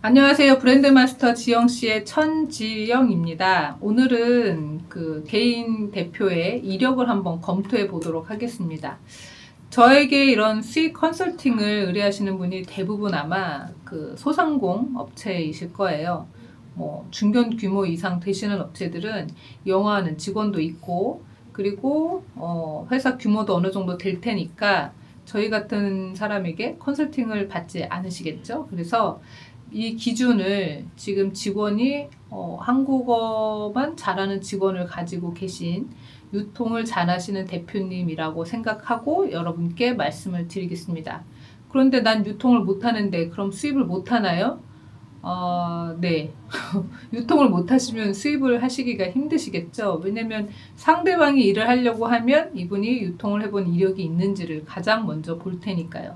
안녕하세요. 브랜드 마스터 지영 씨의 천지영입니다. 오늘은 그 개인 대표의 이력을 한번 검토해 보도록 하겠습니다. 저에게 이런 수익 컨설팅을 의뢰하시는 분이 대부분 아마 그 소상공 업체이실 거예요. 뭐 중견 규모 이상 되시는 업체들은 영어하는 직원도 있고 그리고 어 회사 규모도 어느 정도 될 테니까 저희 같은 사람에게 컨설팅을 받지 않으시겠죠. 그래서 이 기준을 지금 직원이 어, 한국어만 잘하는 직원을 가지고 계신 유통을 잘하시는 대표님이라고 생각하고 여러분께 말씀을 드리겠습니다. 그런데 난 유통을 못하는데 그럼 수입을 못하나요? 어, 네. 유통을 못하시면 수입을 하시기가 힘드시겠죠. 왜냐면 상대방이 일을 하려고 하면 이분이 유통을 해본 이력이 있는지를 가장 먼저 볼 테니까요.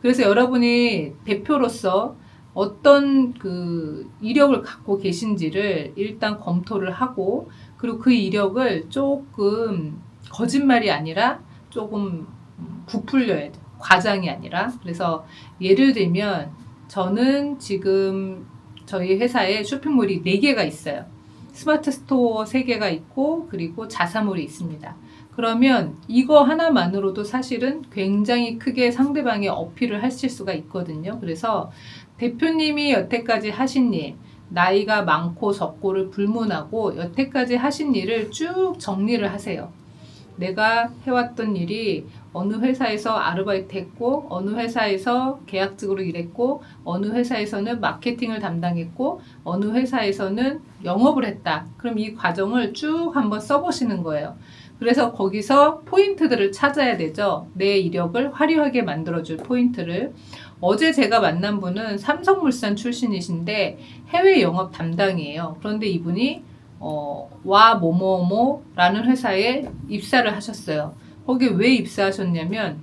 그래서 여러분이 대표로서 어떤 그 이력을 갖고 계신지를 일단 검토를 하고 그리고 그 이력을 조금 거짓말이 아니라 조금 부풀려야 돼. 과장이 아니라. 그래서 예를 들면 저는 지금 저희 회사에 쇼핑몰이 4개가 있어요. 스마트 스토어 3개가 있고 그리고 자사몰이 있습니다. 그러면 이거 하나만으로도 사실은 굉장히 크게 상대방의 어필을 하실 수가 있거든요. 그래서 대표님이 여태까지 하신 일, 나이가 많고 적고를 불문하고 여태까지 하신 일을 쭉 정리를 하세요. 내가 해왔던 일이 어느 회사에서 아르바이트 했고, 어느 회사에서 계약직으로 일했고, 어느 회사에서는 마케팅을 담당했고, 어느 회사에서는 영업을 했다. 그럼 이 과정을 쭉 한번 써보시는 거예요. 그래서 거기서 포인트들을 찾아야 되죠. 내 이력을 화려하게 만들어줄 포인트를. 어제 제가 만난 분은 삼성물산 출신이신데 해외 영업 담당이에요. 그런데 이분이 어, 와 뭐뭐뭐라는 회사에 입사를 하셨어요. 거기 왜 입사하셨냐면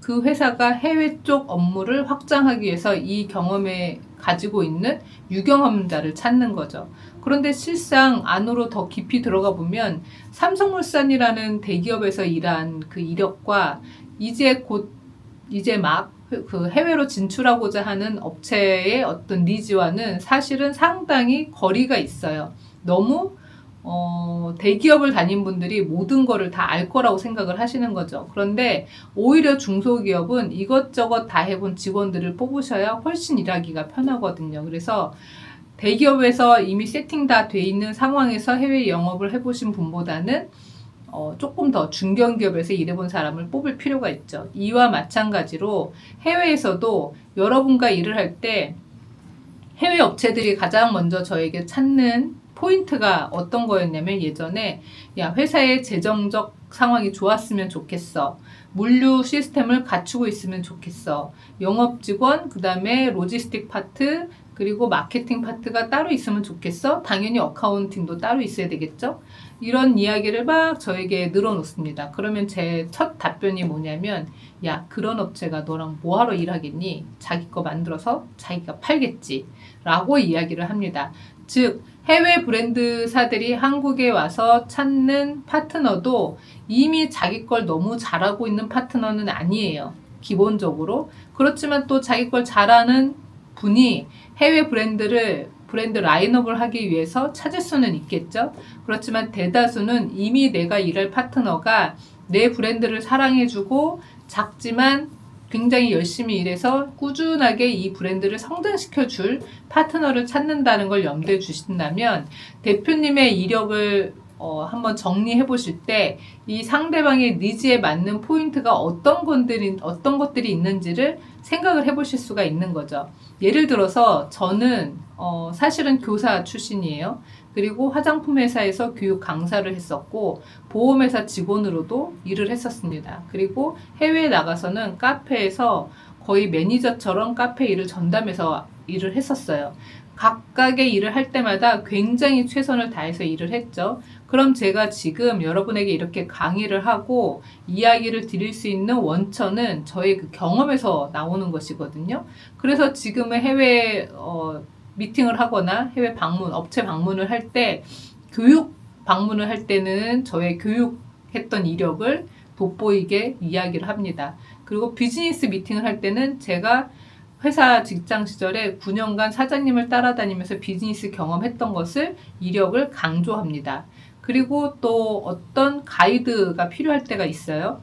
그 회사가 해외 쪽 업무를 확장하기 위해서 이 경험에 가지고 있는 유경험자를 찾는 거죠. 그런데 실상 안으로 더 깊이 들어가 보면 삼성물산이라는 대기업에서 일한 그 이력과 이제 곧 이제 막 그 해외로 진출하고자 하는 업체의 어떤 니즈와는 사실은 상당히 거리가 있어요. 너무 어, 대기업을 다닌 분들이 모든 거를 다 알 거라고 생각을 하시는 거죠. 그런데 오히려 중소기업은 이것저것 다 해본 직원들을 뽑으셔야 훨씬 일하기가 편하거든요. 그래서 대기업에서 이미 세팅 다 돼 있는 상황에서 해외 영업을 해보신 분보다는 어, 조금 더 중견기업에서 일해본 사람을 뽑을 필요가 있죠. 이와 마찬가지로 해외에서도 여러분과 일을 할 때 해외 업체들이 가장 먼저 저에게 찾는 포인트가 어떤 거였냐면 예전에 야 회사의 재정적 상황이 좋았으면 좋겠어. 물류 시스템을 갖추고 있으면 좋겠어. 영업 직원, 그 다음에 로지스틱 파트, 그리고 마케팅 파트가 따로 있으면 좋겠어? 당연히 어카운팅도 따로 있어야 되겠죠? 이런 이야기를 막 저에게 늘어놓습니다. 그러면 제 첫 답변이 뭐냐면, 야, 그런 업체가 너랑 뭐하러 일하겠니? 자기 거 만들어서 자기가 팔겠지. 라고 이야기를 합니다. 즉, 해외 브랜드사들이 한국에 와서 찾는 파트너도 이미 자기 걸 너무 잘하고 있는 파트너는 아니에요. 기본적으로. 그렇지만 또 자기 걸 잘하는 분이 해외 브랜드를 브랜드 라인업을 하기 위해서 찾을 수는 있겠죠. 그렇지만 대다수는 이미 내가 일할 파트너가 내 브랜드를 사랑해주고 작지만 굉장히 열심히 일해서 꾸준하게 이 브랜드를 성장시켜 줄 파트너를 찾는다는 걸 염두에 주신다면 대표님의 이력을 어, 한번 정리해 보실 때 이 상대방의 니즈에 맞는 포인트가 어떤 것들이, 어떤 것들이 있는지를 생각을 해 보실 수가 있는 거죠. 예를 들어서 저는 어, 사실은 교사 출신이에요. 그리고 화장품 회사에서 교육 강사를 했었고 보험회사 직원으로도 일을 했었습니다. 그리고 해외에 나가서는 카페에서 거의 매니저처럼 카페 일을 전담해서 일을 했었어요. 각각의 일을 할 때마다 굉장히 최선을 다해서 일을 했죠. 그럼 제가 지금 여러분에게 이렇게 강의를 하고 이야기를 드릴 수 있는 원천은 저의 그 경험에서 나오는 것이거든요. 그래서 지금의 해외 어, 미팅을 하거나 해외 방문, 업체 방문을 할 때 교육 방문을 할 때는 저의 교육했던 이력을 돋보이게 이야기를 합니다. 그리고 비즈니스 미팅을 할 때는 제가 회사 직장 시절에 9년간 사장님을 따라다니면서 비즈니스 경험했던 것을 이력을 강조합니다. 그리고 또 어떤 가이드가 필요할 때가 있어요.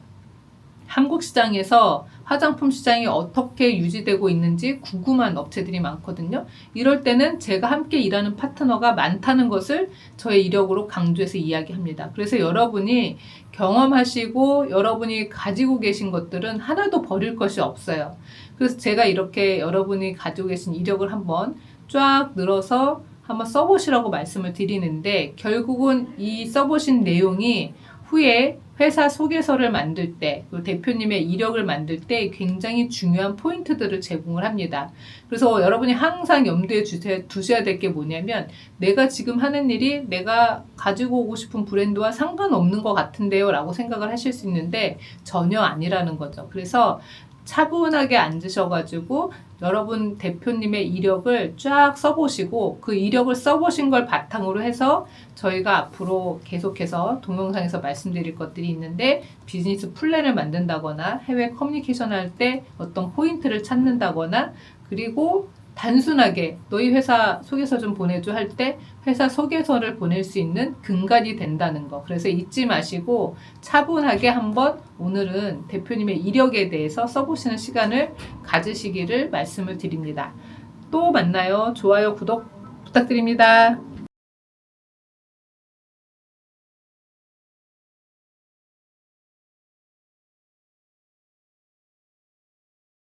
한국 시장에서 화장품 시장이 어떻게 유지되고 있는지 궁금한 업체들이 많거든요. 이럴 때는 제가 함께 일하는 파트너가 많다는 것을 저의 이력으로 강조해서 이야기합니다. 그래서 여러분이 경험하시고 여러분이 가지고 계신 것들은 하나도 버릴 것이 없어요. 그래서 제가 이렇게 여러분이 가지고 계신 이력을 한번 쫙 늘어서 한번 써보시라고 말씀을 드리는데 결국은 이 써보신 내용이 후에 회사 소개서를 만들 때, 대표님의 이력을 만들 때 굉장히 중요한 포인트들을 제공을 합니다. 그래서 여러분이 항상 염두에 주세, 두셔야 될 게 뭐냐면, 내가 지금 하는 일이 내가 가지고 오고 싶은 브랜드와 상관없는 것 같은데요. 라고 생각을 하실 수 있는데, 전혀 아니라는 거죠. 그래서 차분하게 앉으셔가지고 여러분 대표님의 이력을 쫙 써보시고 그 이력을 써보신 걸 바탕으로 해서 저희가 앞으로 계속해서 동영상에서 말씀드릴 것들이 있는데 비즈니스 플랜을 만든다거나 해외 커뮤니케이션 할 때 어떤 포인트를 찾는다거나 그리고 단순하게 너희 회사 소개서 좀 보내줘 할 때 회사 소개서를 보낼 수 있는 근간이 된다는 거. 그래서 잊지 마시고 차분하게 한번 오늘은 대표님의 이력에 대해서 써보시는 시간을 가지시기를 말씀을 드립니다. 또 만나요. 좋아요, 구독 부탁드립니다.